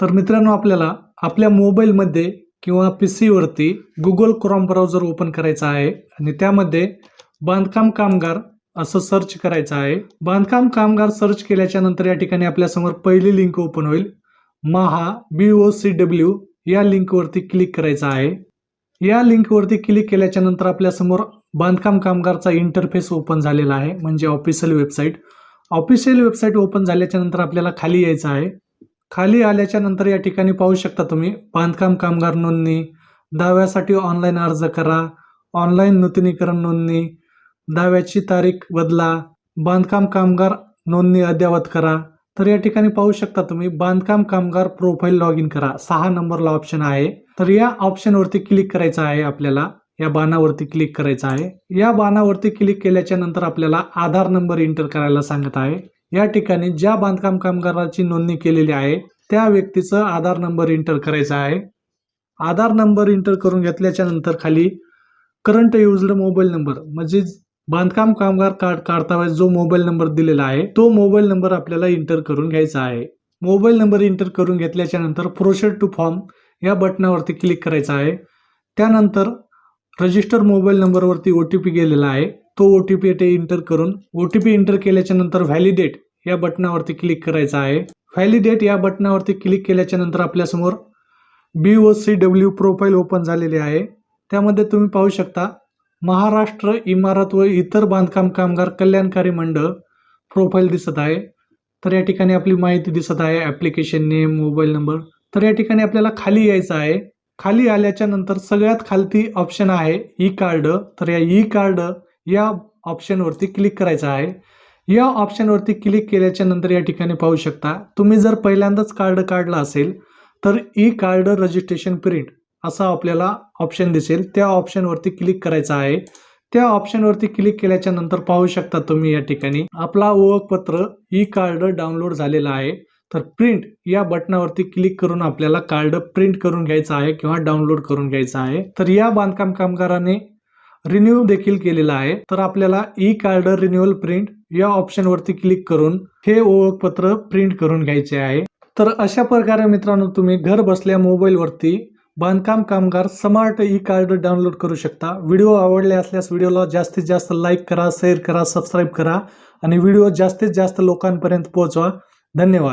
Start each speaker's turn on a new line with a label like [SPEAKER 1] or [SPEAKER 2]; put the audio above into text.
[SPEAKER 1] तर मित्रांनो आपल्याला आपल्या मोबाईलमध्ये किंवा पी सीवरती गुगल क्रोम ब्राउझर ओपन करायचा आहे आणि त्यामध्ये बांधकाम कामगार असं सर्च करायचं आहे. बांधकाम कामगार सर्च केल्याच्यानंतर या ठिकाणी आपल्यासमोर पहिली लिंक ओपन होईल. महा बी ओ सी डब्ल्यू या लिंकवरती क्लिक करायचं आहे. या लिंकवरती क्लिक केल्याच्यानंतर आपल्यासमोर बांधकाम कामगारचा इंटरफेस ओपन झालेला आहे म्हणजे official website official website open झाल्याच्यानंतर आपल्याला खाली यायचं आहे. खाली आल्याच्यानंतर या ठिकाणी पाहू शकता तुम्ही. बांधकाम कामगार नोंदणी दाव्यासाठी ऑनलाईन अर्ज करा ऑनलाईन नूतनीकरण नोंदणी दाव्याची तारीख बदला बांधकाम कामगार नोंदणी अद्ययावत करा. तर या ठिकाणी पाहू शकता तुम्ही बांधकाम कामगार प्रोफाईल लॉग इन करा. सहा नंबरला ऑप्शन आहे. तर या ऑप्शनवरती क्लिक करायचं आहे आपल्याला. या बाणावरती क्लिक करायचं आहे. या बाणावरती क्लिक केल्याच्यानंतर आपल्याला आधार नंबर एंटर करायला सांगत आहे. या ठिकाणी ज्या बांधकाम कामगाराची नोंदणी केलेली आहे त्या व्यक्तीचं आधार नंबर इंटर करायचा आहे. आधार नंबर इंटर करून घेतल्याच्या नंतर खाली करंट युजड मोबाईल नंबर म्हणजे बांधकाम कामगार कार्ड काढता वेळेस जो मोबाईल नंबर दिलेला आहे तो मोबाईल नंबर आपल्याला इंटर करून घ्यायचा आहे. मोबाईल नंबर इंटर करून घेतल्याच्या नंतर प्रोसेड टू फॉर्म या बटनावरती क्लिक करायचा आहे. त्यानंतर रजिस्टर मोबाईल नंबरवरती ओ टी पी गेलेला आहे. तो ओ टी पी ते इंटर करून ओ टी पी इंटर केल्याच्यानंतर व्हॅलिडेट या बटनावरती क्लिक करायचं आहे. व्हॅलिडेट या बटनावरती क्लिक केल्याच्यानंतर आपल्यासमोर B O C W profile open झालेली आहे. त्यामध्ये तुम्ही पाहू शकता महाराष्ट्र इमारत व इतर बांधकाम कामगार कल्याणकारी मंडळ प्रोफाईल दिसत आहे. तर या ठिकाणी आपली माहिती दिसत आहे. ॲप्लिकेशन नेम मोबाईल नंबर तर या ठिकाणी आपल्याला खाली यायचं आहे. खाली आल्याच्यानंतर सगळ्यात खालती ऑप्शन आहे ई कार्ड तर या ई कार्ड या ऑप्शनवरती क्लिक करायचं आहे. या ऑप्शनवरती क्लिक केल्याच्यानंतर या ठिकाणी पाहू शकता तुम्ही जर पहिल्यांदाच कार्ड काढलं असेल तर ई कार्ड रजिस्ट्रेशन प्रिंट असा आपल्याला ऑप्शन दिसेल. त्या ऑप्शनवरती क्लिक करायचं आहे. त्या ऑप्शनवरती क्लिक केल्याच्यानंतर पाहू शकता तुम्ही या ठिकाणी. आपला ओळखपत्र ई कार्ड डाउनलोड झालेला आहे. तर प्रिंट या बटनावरती क्लिक करून आपल्याला कार्ड प्रिंट करून घ्यायचं आहे किंवा डाउनलोड करून घ्यायचं आहे. तर या बांधकाम कामगाराने रिन्यू देखील केलेला आहे. तर आपल्याला ई कार्ड रिन्युअल प्रिंट या ऑप्शनवरती क्लिक करून हे ओळखपत्र प्रिंट करून घ्यायचे आहे. तर अशा प्रकारे मित्रांनो तुम्ही घर बसल्या मोबाईलवरती बांधकाम कामगार स्मार्ट ई कार्ड डाउनलोड करू शकता. व्हिडिओ आवडले असल्यास व्हिडिओला जास्तीत जास्त लाईक करा शेअर करा सबस्क्राईब करा आणि व्हिडिओ जास्तीत जास्त लोकांपर्यंत पोहोचवा. धन्यवाद.